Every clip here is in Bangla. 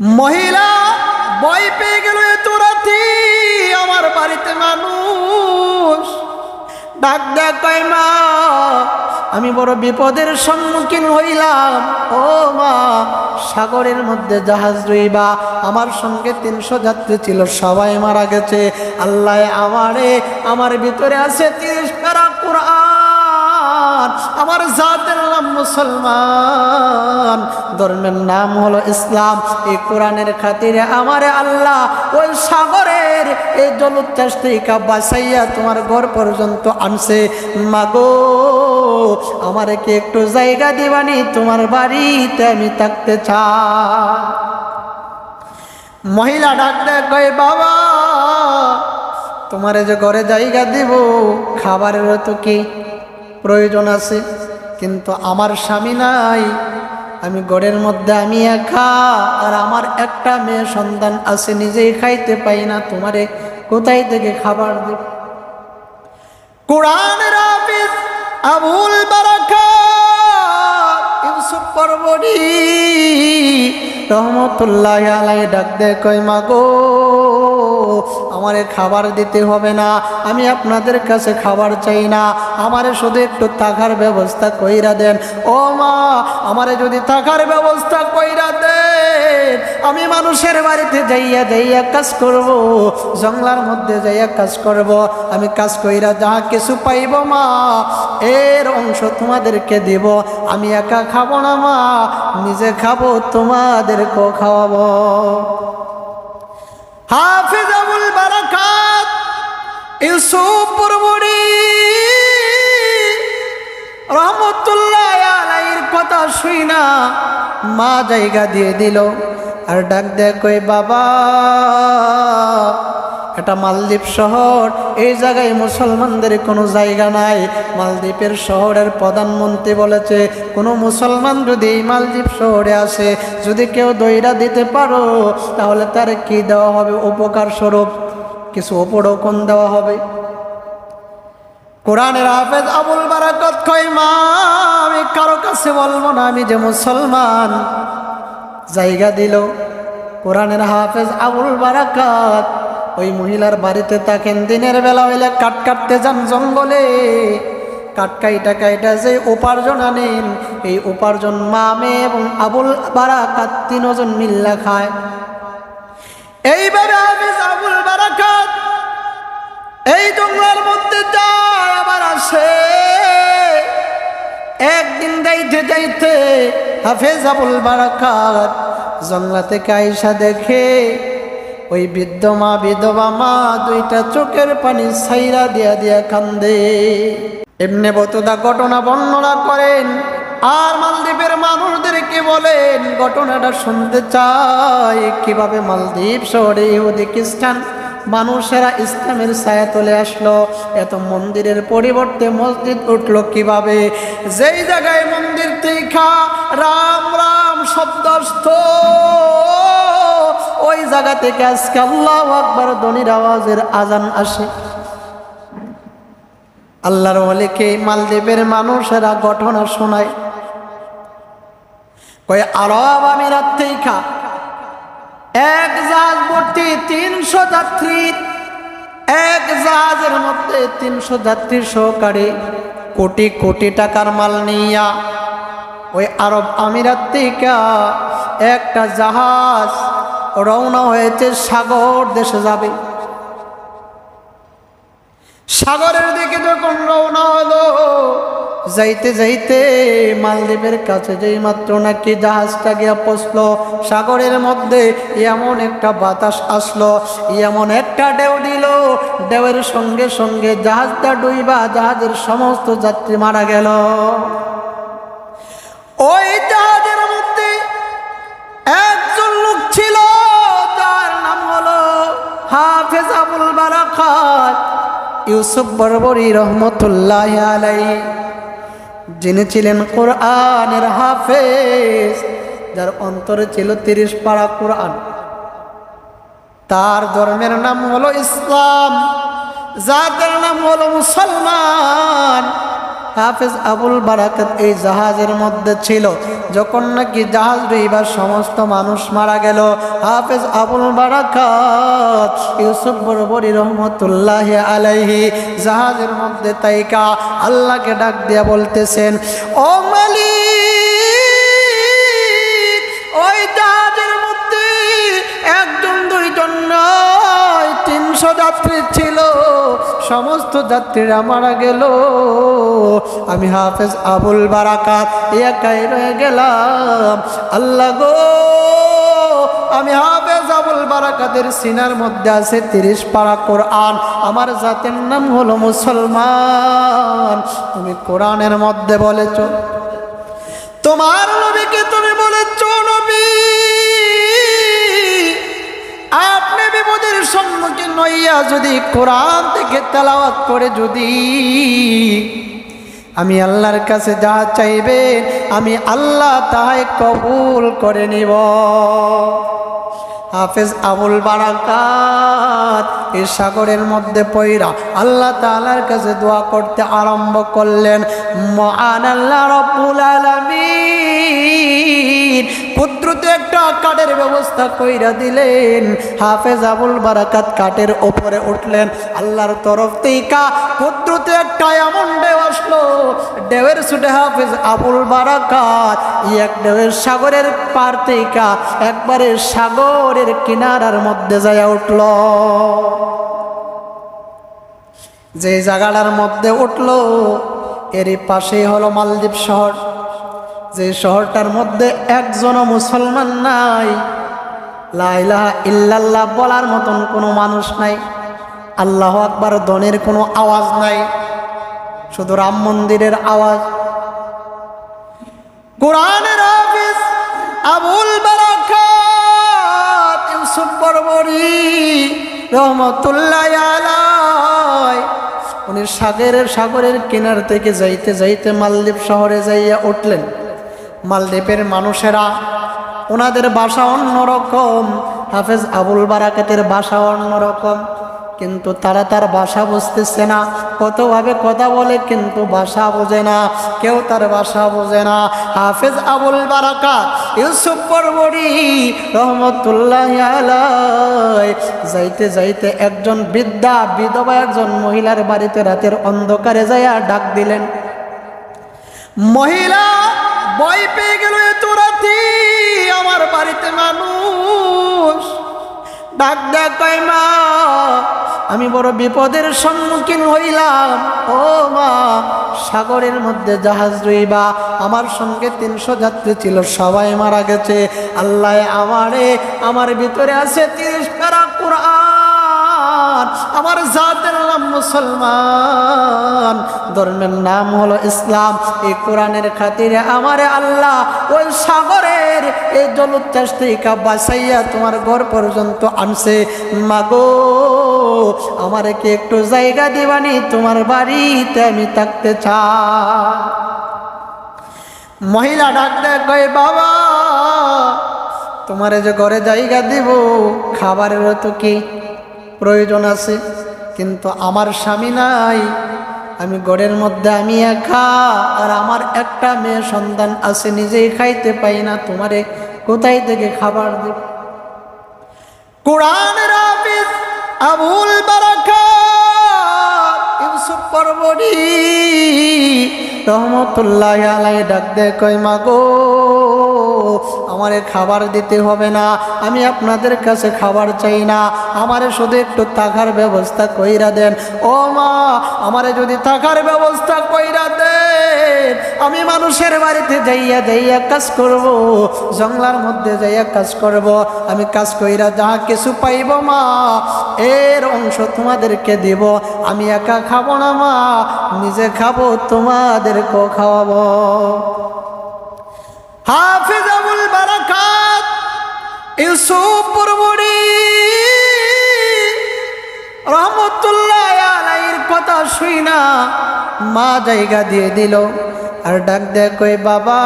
মহিলা, ভয় পেয়ে গেল এত রাতি। আমার বাড়িতে মানুষ। ডাক ডাক মা, আমি বড় বিপদের সম্মুখীন হইলাম। ও মা, সাগরের মধ্যে জাহাজ রইবা। আমার সঙ্গে তিনশো যাত্রী ছিল, সবাই মারা গেছে। আল্লাহ আমারে, আমার ভিতরে আছে তিরিশ পারা কোরআন। আমার জাতের নাম মুসলমান। ধর্মের নাম হলো ইসলাম। এই কোরআনের খাতিরে আমার আল্লাহ ওই সাগরের এই জলোচ্ছ্বাস বাসাইয়া তোমার ঘর পর্যন্ত আনছে। মাগো, আমারে কি একটু জায়গা দিবানি? তোমার বাড়িতে আমি থাকতে চাই। মহিলা ডাক দেখ কয়, বাবা, তোমারে যে ঘরে জায়গা দিব খাবারেরও তো কি প্রয়োজন আছে, কিন্তু আমার স্বামী নাই। আমি ঘরের মধ্যে আমি একা, আর আমার একটা মেয়ে সন্তান আছে, নিজেই খাইতে পাই না, তোমারে কোথায় থেকে খাবার দেব? কোরআনের হাফিজ আবুল বারাকাত, ইউসুফ পরবরি রহমতুল্লাহ আলাই ডাক দে কই মাগো, আমারে খাবার দিতে হবে না, আমি আপনাদের কাছে খাবার চাই না, আমারে শুধু একটু থাকার ব্যবস্থা কইরা দেন। ও মা, আমারে যদি থাকার ব্যবস্থা কইরা দেন, আমি মানুষের বাড়িতে যাইয়া যাইয়া কাজ করব, জঙ্গলার মধ্যে যাইয়া কাজ করব, আমি কাজ কইরা যাহা কিছু পাইব মা, এর অংশ তোমাদেরকে দিব, আমি একা খাব না মা, নিজে খাব তোমাদেরকেও খাওয়াবো। হাফিজ আবুল বারাকাত, ইউসুফ মুড়ি রহমতুল্লাহ আলাইর কথা শুই না মা জায়গা দিয়ে দিল। আর ডাক দেয়, কই বাবা, এটা মালদ্বীপ শহর, এই জায়গায় মুসলমানদের কোনো জায়গা নাই। মালদ্বীপের শহরের প্রধানমন্ত্রী বলেছে, কোনো মুসলমান যদি এই মালদ্বীপ শহরে আসে, যদি কেউ দইরা দিতে পারো, তাহলে তার কি দেওয়া হবে? উপকার স্বরূপ কিছু উপরোকন দেওয়া হবে। কোরআনের হাফেজ আবুল বারাকত কয়, মা, আমি কারও কাছে বলব না, আমি যে মুসলমান। জায়গা দিল। কোরআনের হাফেজ আবুল বারাকাত ওই মহিলার বাড়িতে থাকেন। দিনের বেলা হইলে কাট কাটতে যান জঙ্গলে। কাট কাইটা কাইটা যে উপার্জন আনেন, এই উপার্জন মা, মেয়ে এবং আবুল বারাকাত তিনজন মিল্লা খায়। এইভাবে হাফেজ আবুল বারাকাত এই জঙ্গলের মধ্যে যায়, আবার আসে। একদিন যাইতে যাইতে হাফেজ আবুল বারাকাত জঙ্গলা থেকে দেখে ওই বৃদ্ধ মা, বিধবা মা দুইটা চোখের পানি ছাইরা দিয়া দিয়া কান্দে। এমনি বতুদা ঘটনা বর্ণনা করেন। আর মালদ্বীপের মানুষদেরকে বলেন, ঘটনাটা শুনতে চাই, কীভাবে মালদ্বীপ শহরে ইহুদি খ্রিস্টান মানুষেরা ইসলামের ছায়া চলে আসলো। এত মন্দিরের পরিবর্তে মসজিদ উঠল কীভাবে? যেই জায়গায় মন্দির থেকে রাম রাম শব্দস্থ ওই জায়গা থেকে আজকে আল্লাহ আকবর দনির আওয়াজের আজান আসে। আল্লাহর অলিকে মালদ্বীপের মানুষেরা ঘটনা শোনায়। কয়, আরব আমিরাত থেকে এক জাহাজ তিনশো যাত্রী এক জাহাজের মধ্যে তিনশো যাত্রীর সহকারে কোটি কোটি টাকার মাল নিয়া ওই আরব আমিরাত থেকে একটা জাহাজ রওনা হয়েছে সাগর দেশে যাবে। সাগরের দিকে যখন রওনা হলো, যাইতে যাইতে মালদ্বীপের কাছে যেই মাত্র নাকি জাহাজটা গিয়া পৌঁছলো, সাগরের মধ্যে এমন একটা বাতাস আসলো, এমন একটা ঢেউ দিল, ঢেউয়ের সঙ্গে সঙ্গে জাহাজটা ডুইবা জাহাজের সমস্ত যাত্রী মারা গেল। ওই জাহাজের মধ্যে একজন লোক ছিল তার নাম হলো হাফেজ আবুল বারাকাত। ইউসুফ বরবরি রহমতুল্লাহ আলাই। যিনি ছিলেন কোরআনের হাফেজ, যার অন্তরে ছিল তিরিশ পাড়া কোরআন। তার ধর্মের নাম হলো ইসলাম যার নাম হলো মুসলমান হাফেজ আবুল বারাকাত এই জাহাজের মধ্যে ছিল। যখন নাকি জাহাজ ডুইবার সমস্ত মানুষ মারা গেল, হাফেজ আবুল বারাকাত ইউসুফ বরবরি রহমতুল্লাহ আলাইহি জাহাজের মধ্যে তাইকা আল্লাহকে ডাক দিয়া বলতেছেন, ও মালিক, ওই জাহাজের মধ্যে একজন দুইজন নয় তিনশো যাত্রী সমস্ত যাত্রীরা মারা গেল। আমি হাফেজ আবুল বারাকাত একাই রয়ে গেলাম। আল্লাহ গো, আমি হাফেজ আবুল বারাকাতের সিনার মধ্যে আছে তিরিশ পারা কোরআন। আমার জাতের নাম হলো মুসলমান। তুমি কোরআনের মধ্যে বলেছ। তোমার নবীকে তুমি বলেছ, নবী। আপনি বিপদের সম্মুখীন হইয়া যদি কোরআন থেকে তেলাওয়াত করে যদি আমি আল্লাহর কাছে যা চাইবে আমি আল্লাহ তাহাই কবুল করে নিব। হাফেজ আবুল বারাকাত, এই সাগরের মধ্যে পইরা আল্লাহ তাআলার কাছে দোয়া করতে আরম্ভ করলেন। মহান আল্লাহ রব্বুল আলামিন। কুদরতে একটা কাঠের ব্যবস্থা কইরা দিলেন। হাফেজ আবুল বারাকাত কাঠের ওপরে উঠলেন। আল্লাহর তরফ থেকে কুদরতে একটা এমন ঢেউ আসলো। ঢেউয়ের ছুটে হাফেজ আবুল বারাকাত এক ঢেউয়ের সাগরের পার থেকে একবারে সাগরের কিনারার মধ্যে যায় উঠল। যে জায়গাটার মধ্যে উঠল, এরই পাশেই হলো মালদ্বীপ শহর। যে শহরটার মধ্যে একজনও মুসলমান নাই লাইলাহা ইল্লাল্লাহ বলার মতন কোনো মানুষ নাই, আল্লাহ আকবার দনের কোনো আওয়াজ নাই, শুধু রাম মন্দিরের আওয়াজ। কোরআনের হাফিজ আবুল বারাকাত ইউসুফ বরবরি রহমতুল্লাহ আলাই উনি সাগরের সাগরের কিনার থেকে যাইতে যাইতে মালদ্বীপ শহরে যাইয়া উঠলেন। মালদ্বীপের মানুষেরা, ওনাদের ভাষা অন্যরকম, হাফেজ আবুল বারাকাতের ভাষা অন্যরকম, কিন্তু তারা তার বাসা বুঝতেছে না, কতভাবে কথা বলে কিন্তু বাসা বোঝে না, কেউ তার বাসা বোঝে না। হাফেজ আবুল বারাকাত, ইউসুফ পরবরি, রহমতুল্লাহ যাইতে যাইতে একজন বৃদ্ধা, বিধবা একজন মহিলার বাড়িতে রাতের অন্ধকারে যাইয়া ডাক দিলেন, মহিলা ভয় পেয়ে গেল এত রাতি আমার বাড়িতে মানুষ। ডাক ডাক কয়, মা, আমি বড় বিপদের সম্মুখীন হইলাম। ও মা, সাগরের মধ্যে জাহাজ রইবা। আমার সঙ্গে তিনশো যাত্রী ছিল, সবাই মারা গেছে। আল্লাহ আমারে, আমার ভিতরে আছে তিরিশ প্যারা কোরআন। আমার জাতের নাম মুসলমান। ধর্মের নাম হলো ইসলাম। এই কোরআনের খাতিরে আমারে আল্লাহ ওই সাগরের এই জলোচ্ছ্বাস বাসাইয়া তোমার ঘর পর্যন্ত আনছে। মাগো আমারে কি একটু জায়গা দিবানি, তোমার বাড়িতে আমি থাকতে চাই। মহিলা ডাক দেয়, কয় বাবা, তোমারে যে ঘরে জায়গা দিব খাবারেরও তো কি? প্রয়োজন আছে, কিন্তু আমার স্বামী নাই। আমি গড়ের মধ্যে আমি একা, আর আমার একটা মেয়ে সন্তান আছে, নিজেই খাইতে পাই না। তোমারে কোথায় থেকে খাবার দেব? কোরআনের হাফিজ আবুল বারাকাত, ইউসুফ পরবরি রহমতুল্লাহ আলাই ডাক দে কই মাগো আমারে খাবার দিতে হবে না, আমি আপনাদের কাছে খাবার চাই না, আমারে শুধু একটু থাকার ব্যবস্থা কইরা দেন। ও মা, আমারে যদি থাকার ব্যবস্থা কইরা দেন, আমি মানুষের বাড়িতে যাইয়া যাইয়া কাজ করব, জঙ্গলার মধ্যে যাইয়া কাজ করব, আমি কাজ কইরা যা কিছু পাইব মা, এর অংশ তোমাদেরকে দিব, আমি একা খাব না মা, নিজে খাব তোমাদেরকেও খাওয়াবো। হাফিজ আবুল বারাকাত, ইউসুফ পরবরি রহমতুল্লাহ আলাইর কথা শুই না মা জায়গা দিয়ে দিল। আর ডাক দেয়, কই বাবা,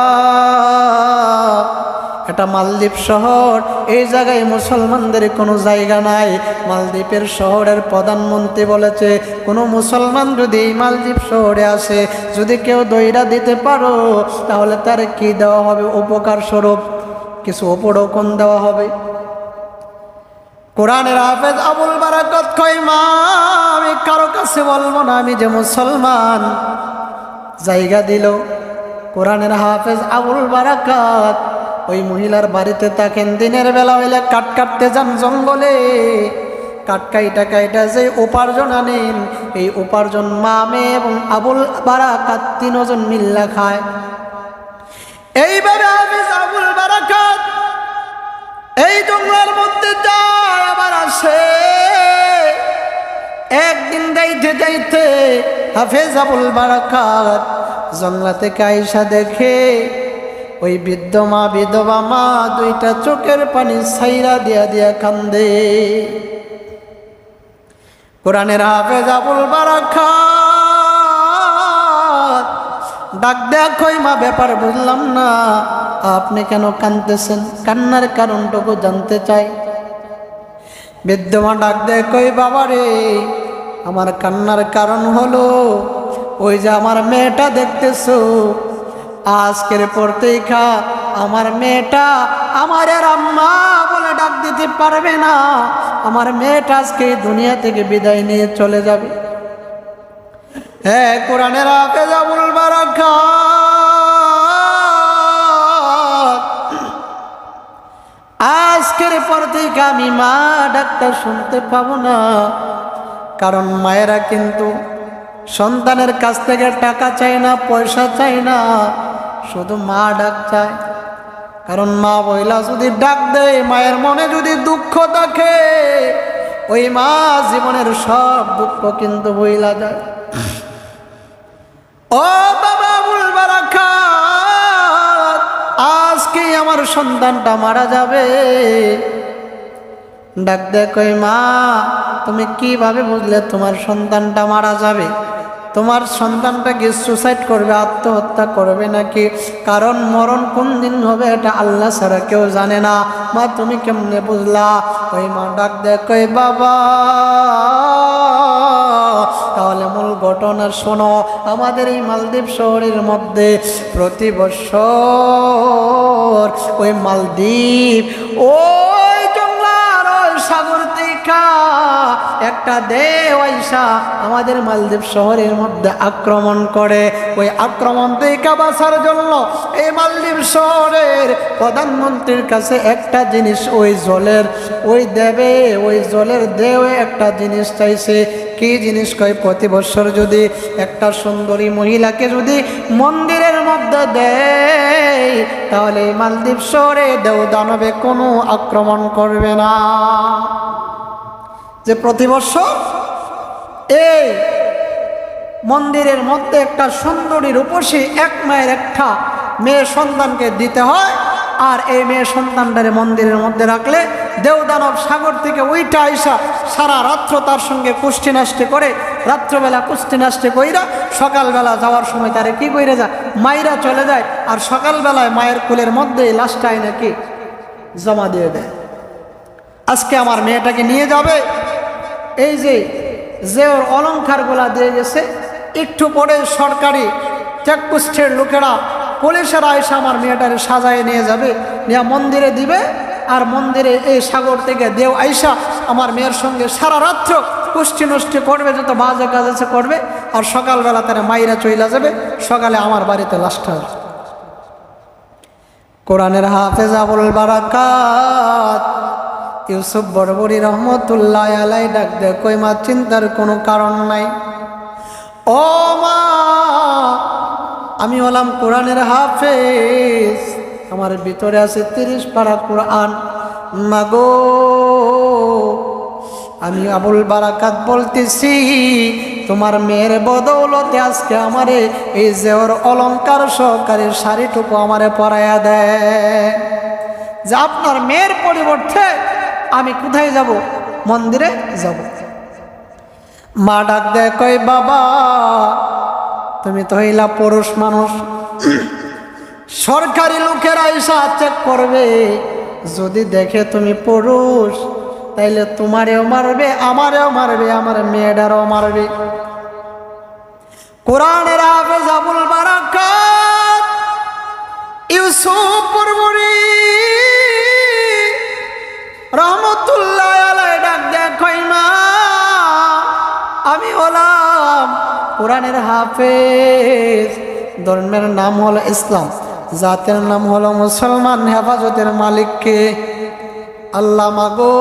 এটা মালদ্বীপ শহর। এই জায়গায় মুসলমানদের কোনো জায়গা নাই। মালদ্বীপের শহরের প্রধানমন্ত্রী বলেছে, কোনো মুসলমান যদি এই মালদ্বীপ শহরে আসে, যদি কেউ দইরা দিতে পারো, তাহলে তার কি দেওয়া হবে? উপকার স্বরূপ কিছু উপরোকন দেওয়া হবে? কোরআনের হাফেজ আবুল বারাকত কই মা, আমি কারও কাছে বলব না আমি যে মুসলমান। জায়গা দিল। কোরআনের হাফেজ আবুল বারাকাত ওই মহিলার বাড়িতে থাকেন। দিনের বেলা হইলে কাট কাটতে যান জঙ্গলে। কাট কাইটা কাইটা যে উপার্জন আনেন, এই উপার্জন মামে এবং আবুল বারাকাত তিনজন মিল্লা খায়। এইভাবে হাফেজ আবুল বারাকাত এই জঙ্গলের মধ্যে যায়, আবার আসে। একদিন যাইতে যাইতে হাফেজ আবুল বারাকাত জংলা থেকে আইসা দেখে, ওই বৃদ্ধ মা, বিধবা মা দুইটা চোখের পানি ছাইরা দিয়া দিয়া কান্দে। কোরআনের হাফেজ আবুল বারাকাত, ডাক দেখই মা, ব্যাপার বুঝলাম না, আপনি কেন কান্দতেছেন কান্নার কারণটুকু জানতে চাই। বিদ্যমা ডাক দেয় কই বাবা রে আমার কান্নার কারণ হলো, ওই যে আমার মেয়েটা দেখতেছো। আজকের পরতেই খা আমার মেয়েটা আমার আর আম্মা বলে ডাক দিতে পারবে না। আমার মেয়েটা আজকে দুনিয়া থেকে বিদায় নিয়ে চলে যাবে। হ্যাঁ কোরআনের আপে যাবুল বারাকা আজকের পর থেকে আমি মা ডাক্তার শুনতে পাবো না। কারণ মায়েরা কিন্তু সন্তানের কাছ থেকে টাকা চায় না, পয়সা চায় না, শুধু মা ডাক চায়। কারণ মা বইলা যদি ডাক দেয়, মায়ের মনে যদি দুঃখ থাকে ওই মা জীবনের সব দুঃখ কিন্তু বইলা যায় ও বাবা বলবার আজকে আমার সন্তানটা মারা যাবে? ডাক দেখ মা, তুমি কীভাবে বুঝলে তোমার সন্তানটা মারা যাবে? তোমার সন্তানটা কি সুসাইড করবে, আত্মহত্যা করবে নাকি? কারণ মরণ কোন দিন হবে এটা আল্লাহ ছাড়া কেউ জানে না। মা, তুমি কেমনে বুঝলা? ওই মা, ডাক দেখ বাবা, তাহলে মূল ঘটনা শোনো। আমাদের এই মালদ্বীপ শহরের মধ্যে প্রতি বছর ওই মালদ্বীপ ওই একটা দেও আইসা আমাদের মালদ্বীপ শহরের মধ্যে আক্রমণ করে। ওই আক্রমণ থেকে বাঁচার জন্য এই মালদ্বীপ শহরের প্রধানমন্ত্রীর কাছে একটা জিনিস ওই জলের, ওই দেবে, ওই জলের দেও একটা জিনিস চাইছে। কি জিনিস কয়, প্রতি বছর যদি একটা সুন্দরী মহিলাকে যদি মন্দিরের মধ্যে দেয়, তাহলে মালদ্বীপ শহরে দেও দানবে কোনো আক্রমণ করবে না। যে প্রতি বছর এই মন্দিরের মধ্যে একটা সুন্দরী রূপসী এক মায়ের একটা মেয়ে সন্তানকে দিতে হয়, আর এই মেয়ে সন্তানটারে মন্দিরের মধ্যে রাখলে দেওদানব সাগর থেকে ওইটা আইসা সারা রাত্র তার সঙ্গে কুষ্টি নাষ্টে করে, রাত্রবেলা কুষ্টি নাষ্টে কইরা সকালবেলা যাওয়ার সময় তারে কি কইরে যায়? মায়েরা চলে যায়, আর সকালবেলায় মায়ের কুলের মধ্যে লাশটাই নাকি জমা দিয়ে দেয়। আজকে আমার মেয়েটাকে নিয়ে যাবে এই যে যে ওর অলঙ্কারগুলা দিয়ে গেছে, একটু পরে সরকারি চেকপোস্টের লোকেরা পুলিশের এসে আমার মেয়েটারে সাজায় নিয়ে যাবে, নিয়ে মন্দিরে দিবে, আর মন্দিরে এই সাগর থেকে দেও আইসা আমার মেয়ের সঙ্গে সারা রাত্র কুষ্টি নষ্টি করবে, যত বাজে কাজ আছে করবে, আর সকালবেলা তারা মাইরা চইলা যাবে, সকালে আমার বাড়িতে লাশটা আসবে। কোরআনের হাফেজ আবুল বারাকাত ইউসুফ বড়বড়ি রহমতুল্লাহ আলাই ডাক দে কই মা, চিন্তার কোনো কারণ নাই? ও মা, আমি হলাম কোরআনের হাফেজ, আমার ভিতরে আছে তিরিশ পারা কোরআন। মাগো আমি আবুল বারাকাত বলতেছি, তোমার মেয়ের বদৌলতে আজকে আমারে এই যে ওর অলঙ্কার সহকারে শাড়িটুকু আমারে পরাইয়া দেয়। যে আপনার মেয়ের পরিবর্তে আমি কোথায় যাব? মন্দিরে যাব। মা ডাক দেয়, কই বাবা, তুমি তো হইলা পুরুষ মানুষ। সরকারি লোকেরা এসে চেক করবে। যদি দেখে তুমি পুরুষ, তাইলে তোমারেও মারবে, আমারেও মারবে, আমার মেয়েটারও মারবে। কোরআনের হাফেজ আবুল বারাকাত, ইউসুফ পরবরি রহমতুল্লাহ আলাই ডাক দেখই আমি হলাম কোরআনের হাফেজ। ধর্মের নাম হলো ইসলাম, জাতের নাম হলো মুসলমান, হেফাজতের মালিককে। আল্লাহ মাগো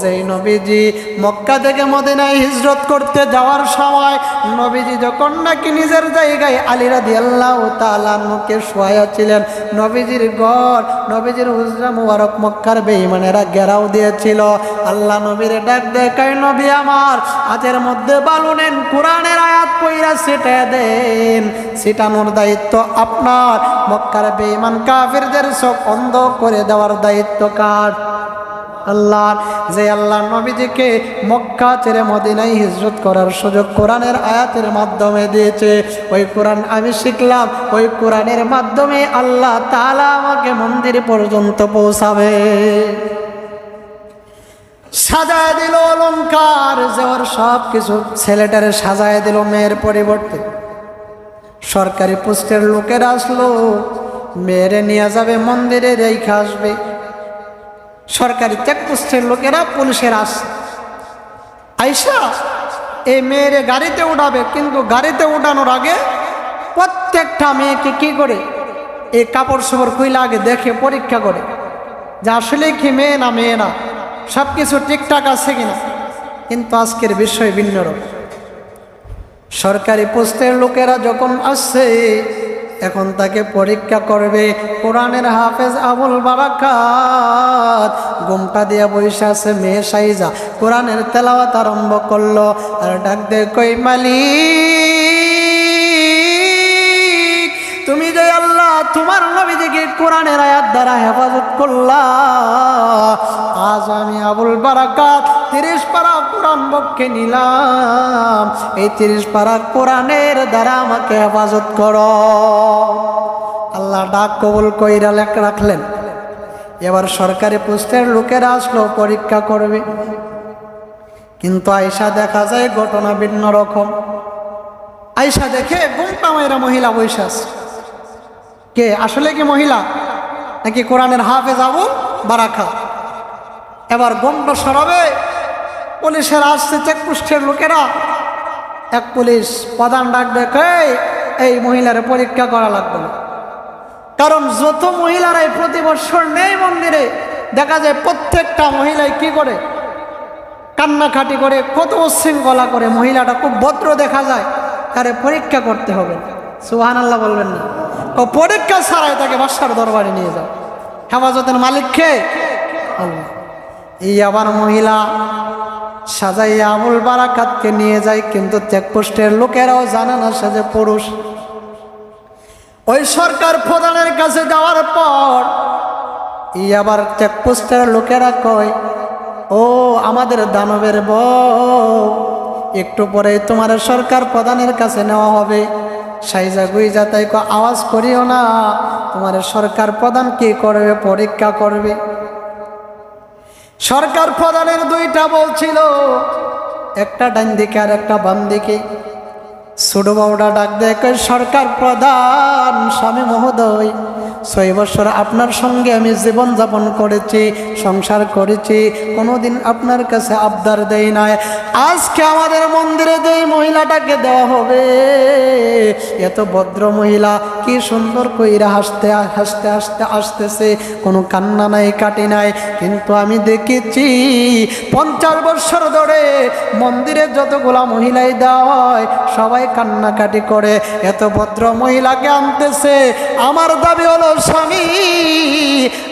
যেই নবীজি মক্কা থেকে মদিনায় হিজরত করতে যাওয়ার সময় নবীজি যখন নাকি নিজের জায়গায় আলিরা দি আল্লাহ তালানুকে শোয়া ছিলেন, নবীজির গড় নবীজির হুজরা মুবারক মক্কার বেঈমানেরা ঘেরাও দিয়েছিল। আল্লাহ নবীর ডাক দেখায় নবী আমার হাতের মধ্যে বালু নেন কোরআনের আয়াত পইরা সেটা দেন। সেটানোর দায়িত্ব আপনার। মক্কার বেঈমান কাফিরদের সব অন্ধ করে দেওয়ার দায়িত্ব কার? আল্লাহর যে আল্লাহ নবীজিকে মক্কা ছেড়ে মদিনায় হিজরত করার সুযোগ কোরআনের আয়াতের মাধ্যমে দিয়েছে। ওই কোরআন আমি শিখলাম, ওই কোরআনের মাধ্যমে আল্লাহ তাআলা আমাকে মন্দির পর্যন্ত পৌঁছাবে। সাজায় দিল অলঙ্কার যে ওর সব কিছু ছেলেটারে সাজায় দিল মেয়ের পরিবর্তে। সরকারি পোস্টের লোকেরা আসলো, মেয়েরে নিয়ে যাবে, মন্দিরে রেখে আসবে। সরকারি চেকপোস্টের লোকেরা পুলিশের আসছে আইসা, এই মেয়েরে গাড়িতে উঠাবে, কিন্তু গাড়িতে উঠানোর আগে প্রত্যেকটা মেয়েকে কি করে? এই কাপড় চোপড় খুইলে আগে দেখে, পরীক্ষা করে। যে আসলে কি মেয়ে না মেয়ে না সব কিছু ঠিকঠাক আছে কিনা? কিন্তু আজকের বিষয় ভিন্ন রকম। সরকারি পোস্টের লোকেরা যখন আসছে এখন তাকে পরীক্ষা করবে কোরআনের হাফেজ আবুল বারাকাত। গুমটা দিয়া বসে আছে মেয়ে সাইজা। কোরআনের তেলাওয়াত আরম্ভ করল আর ডাক দে কই মালিক, তুমি যে আল্লাহ তোমার নবীজিকে কোরআনের আয়াত দ্বারা হেফাজত করলা, আজ আমি আবুল বারাকাত তিরিশ পারা কোরআন বক্ষে নিলাম। এই তিরিশ পারা কোরআনের দ্বারা আমাকে হেফাজত করো। আল্লাহ ডাক কবুল কইরা লেখ রাখলেন। এবার সরকারি পোস্টের লোকেরা আসলো, পরীক্ষা করবে। কিন্তু আয়সা দেখা যায় ঘটনা ভিন্ন রকম। আয়সা দেখে গুমটা মেয়েরা মহিলা বৈশা আছে। কে, আসলে কি মহিলা? নাকি কোরআনের হাফেজ আবু বারাখা এবার গন্ড সরাবে পুলিশের আসছে চেকপোস্টের লোকেরা। এক পুলিশ প্রধান ডাক দেখে, এই মহিলার পরীক্ষা করা লাগবে কারণ যত মহিলারাই প্রতি বছর নেই মন্দিরে, দেখা যায় প্রত্যেকটা মহিলাই কি করে? কান্নাকাটি করে, কত উচ্ছৃঙ্খলা করে। মহিলাটা খুব ভদ্র দেখা যায়, তারে পরীক্ষা করতে হবে। সুহান আল্লাহ বলবেন না। ও পরীক্ষা ছাড়াই তাকে বাসার দরবারে নিয়ে যাও হেফাজতের মালিককে এই আবার মহিলা সাজাইয়া আমুল বারাকাতকে নিয়ে যায়, কিন্তু চেকপোস্টের লোকেরাও জানে না সাজে পুরুষ। ওই সরকার প্রধানের কাছে যাওয়ার পর এই আবার চেকপোস্টের লোকেরা কয়, ও, আমাদের দানবের বউ, একটু পরে তোমার সরকার প্রধানের কাছে নেওয়া হবে। সাইজা গুইজা তাই আওয়াজ করিও না, তোমার সরকার প্রধান কি করবে, পরীক্ষা করবে? সরকার প্রধানের দুইটা বলছিল একটা ডান দিকে আর একটা বাম দিকে। ছোট বাবুটা ডাক দেখে সরকার প্রধান স্বামী মহোদয়, ছয় বছর আপনার সঙ্গে আমি জীবন যাপন করেছি, সংসার করেছি, কোনোদিন আপনার কাছে আবদার দেই নাই। আজকে আমাদের মন্দিরে যে মহিলাটাকে দেওয়া হবে। এত ভদ্র মহিলা কি সুন্দর কইরা হাসতে হাসতে হাসতে আসতেছে। কোনো কান্না নাই, কাটি নাই। কিন্তু আমি দেখেছি পঞ্চাশ বছর ধরে মন্দিরে যতগুলা মহিলাই দেওয়া হয়, সবাই কান্নাকাটি করে। এত ভদ্র মহিলাকে আনতেছে। আমার দাবি হলো, স্বামী,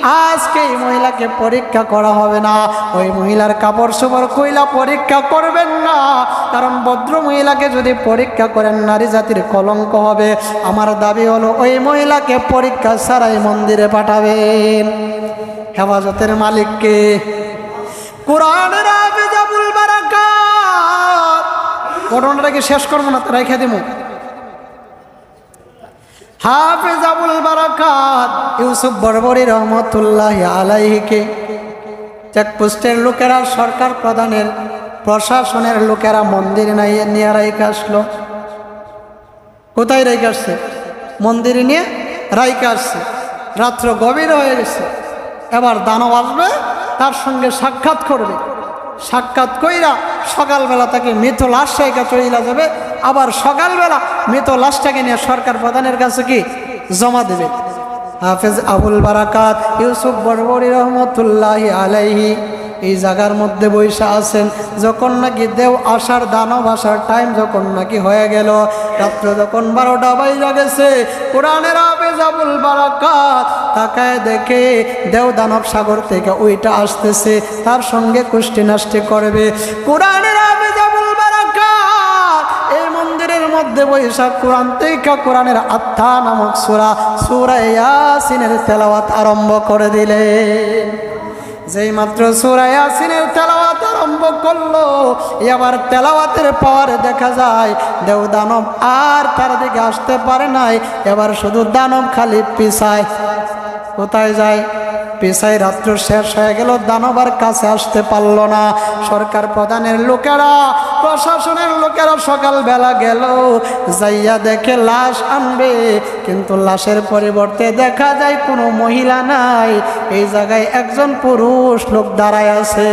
আজকে এই মহিলাকে পরীক্ষা করা হবে না। ওই মহিলার কাপড় চোপড় কইলা পরীক্ষা করবেন না। কারণ ভদ্র মহিলাকে যদি পরীক্ষা করেন, নারী জাতির কলঙ্ক হবে। আমার দাবি হলো ওই মহিলাকে পরীক্ষা ছাড়াই মন্দিরে পাঠাবেন। হেফাজতের মালিককে। কোরআনের ঘটনাটাকে শেষ করব না? রেখে দিব হাফেজ আবুল বারাকাত ইউসুফ বরবরি রহমতুল্লাহ আলাইহিকে চেকপোস্টের লোকেরা, সরকার প্রধানের, প্রশাসনের লোকেরা মন্দির নাই, নিয়ে রাইকে আসলো। কোথায় রেখে আসছে? মন্দিরে নিয়ে রাইকে আসছে রাত্র গভীর হয়ে গেছে। এবার দানব আসবে, তার সঙ্গে সাক্ষাৎ করবে। সাক্ষাৎ কইরা সকালবেলা তাকে মৃত লাশ রেখা চইলা যাবে। আবার সকালবেলা মৃত লাশটাকে নিয়ে সরকার প্রধানের কাছে কি? জমা দেবে। হাফেজ আবুল বারাকাত, ইউসুফ বরবরি রহমতুল্লাহ আলাইহি। এই জায়গার মধ্যে বৈশা আছেন। যখন নাকি দেও আসার দানব আসার টাইম যখন নাকি হয়ে গেল, রাত্র যখন বারোটা বাইরা গেছে, কোরআনের হাফেজ আবুল বারাকাত তাকায় দেখে দেও দানব সাগর থেকে ওইটা আসতেছে, তার সঙ্গে কুষ্টি নাষ্টি করবে। কোরআনের হাফেজ আবুল বারাকাত এই মন্দিরের মধ্যে বৈশাখ কোরআন থেকে কোরআনের আত্মা নামক সুরা সুরা ইয়াসিনের তেলাওয়াত আরম্ভ করে দিলেন। যেই মাত্র সুরায় আসিনের তেলাওয়াত আরম্ভ করল, এবার তেলাওয়াতের পর দেখা যায়। দেও দানব আর তার দিকে আসতে পারে নাই, এবার শুধু দানব খালি পিছায়। কোথায় যায়? পেশায় রাত্র শেষ হয়ে গেল, দানবার কাছে আসতে পারল না। সরকার প্রধানের লোকেরা, প্রশাসনের লোকেরা সকালবেলা গেল, যাইয়া দেখে লাশ আনবে। কিন্তু লাশের পরিবর্তে দেখা যায় কোনো মহিলা নাই। এই জায়গায় একজন পুরুষ লোক দাঁড়ায় আছে।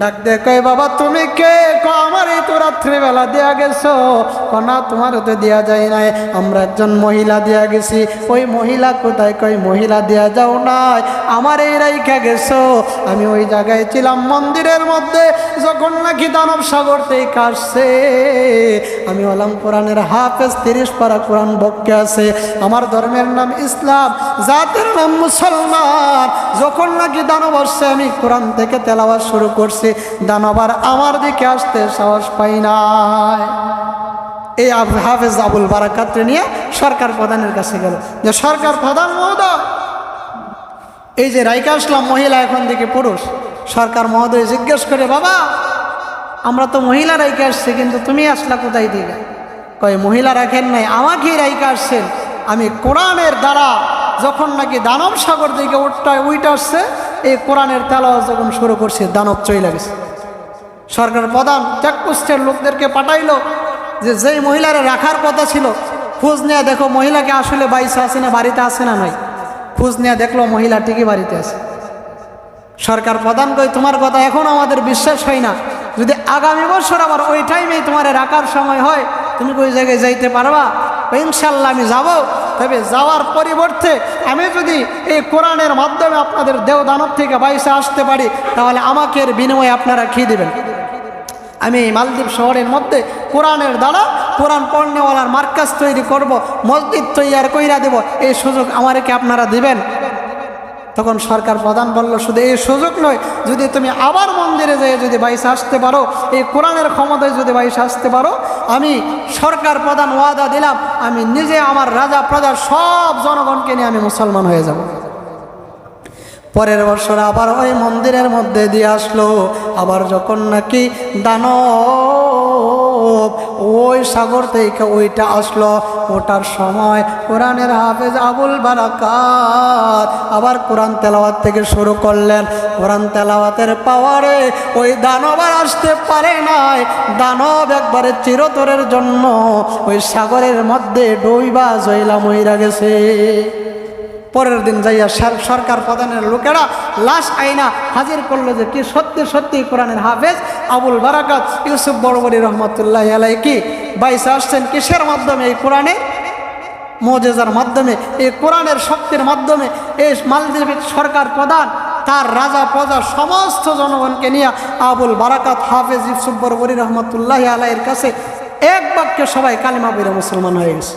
ডাক দে কই বাবা, তুমি কে? ক আমার এই তো রাত্রিবেলা দেয়া গেছো। ক না তোমার তো দেয়া যায় নাই। আমরা একজন মহিলা দেয়া গেছি। ওই মহিলা কোথায়? কই মহিলা দেয়া যাও নাই। আমার এই রাইখা গেছো। আমি ওই জায়গায় ছিলাম মন্দিরের মধ্যে। যখন নাকি দানব সাগর থেকে কাটছে আমি হলাম কোরআনের হাফেজ, তিরিশ পারা কোরআন বক্কে আছে। আমার ধর্মের নাম ইসলাম, জাতের নাম মুসলমান। যখন নাকি দানব আসছে, আমি কোরআন থেকে তেলাওয়াত শুরু করছি। দানবার আমার দিকে আসতে সাহস পাই নাই। এই হাফেজ আবুল বারাকাতরে নিয়ে সরকার প্রধানের কাছে গেল। যে সরকার প্রধান মহোদয়, এই যে রাইকা আসলাম, মহিলা এখন দিকে পুরুষ। সরকার মহোদয় জিজ্ঞেস করে, বাবা, আমরা তো মহিলা রাইকে আসছি, কিন্তু তুমি আসলা কোথায় দিকে? কয়, মহিলা রাখেন নাই, আমাকেই রাইকা আসছেন। আমি কোরআনের দ্বারা যখন নাকি দানব সাগর দিকে উঠটা উইটা আসছে, এই কোরআনের তেলাওয়াত যখন শুরু করছে, দানব চইলা গেছে। সরকার প্রধান চেকপোস্টের লোকদেরকে পাঠাইলো যে যেই মহিলারা রাখার কথা ছিল, খোঁজ নিয়ে দেখো মহিলাকে আসলে বাইসে আছে না বাড়িতে আছে না নাই। খোঁজ নিয়ে দেখল মহিলা ঠিকই বাড়িতে আছে। সরকার প্রধান কই তোমার কথা এখন আমাদের বিশ্বাস হয় না। যদি আগামী বছর আবার ওই টাইমেই তোমার রাখার সময় হয়, তুমি ওই জায়গায় যাইতে পারবা? ইনশাল্লাহ আমি যাব। তবে যাওয়ার পরিবর্তে আমি যদি এই কোরআনের মাধ্যমে আপনাদের দেহ দানব থেকে বাইসে আসতে পারি, তাহলে আমাকে এর বিনিময়ে আপনারা খেয়ে দেবেন? আমি মালদ্বীপ শহরের মধ্যে কোরআনের দ্বারা কোরআন পড়নেওয়ালার মার্কাজ তৈরি করব, মসজিদ তৈয়ার কইরা দেব, এই সুযোগ আমারকে আপনারা দিবেন। তখন সরকার প্রধান বলল, শুধু এই সুযোগ নয়, যদি তুমি আবার মন্দিরে যেয়ে যদি বাইসে আসতে পারো, এই কোরআনের ক্ষমতায় যদি বাইসে আসতে পারো, আমি সরকার প্রধান ওয়াদা দিলাম, আমি নিজে আমার রাজা প্রজা সব জনগণকে নিয়ে আমি মুসলমান হয়ে যাব। পরের বছর আবার ওই মন্দিরের মধ্যে দিয়ে আসলো, আবার যখন নাকি দানব ওই সাগর থেকে ওইটা আসলো। ওটার সময় কোরআনের হাফেজ আবুল বারাকাত আবার কোরআন তেলাওয়াত থেকে শুরু করলেন। কোরআন তেলাওয়াতের পাওয়ারে ওই দানব আর আসতে পারে নাই। দানব একবারে চিরতরের জন্য ওই সাগরের মধ্যে ডইবা জয়লা মহিরা গেছে। পরের দিন যাইয়া সরকার প্রধানের লোকেরা লাশ আইনা হাজির করল যে কি সত্যি সত্যি কোরআনের হাফেজ আবুল বারাকাত ইউসুফ বড়বরি রহমতুল্লাহ আলাই কি বাইসে আসছেন কিসের মাধ্যমে? এই কোরআনে? মজেজার মাধ্যমে, এই কোরআনের শক্তির মাধ্যমে। এই মালদ্বীপের সরকার প্রধান, তার রাজা, প্রজা সমস্ত জনগণকে নিয়ে আবুল বারাকাত হাফেজ ইউসুফ বরবরি রহমতুল্লাহ আলাইয়ের কাছে এক বাক্যে সবাই কালিমা বইরা মুসলমান হয়ে গেছে।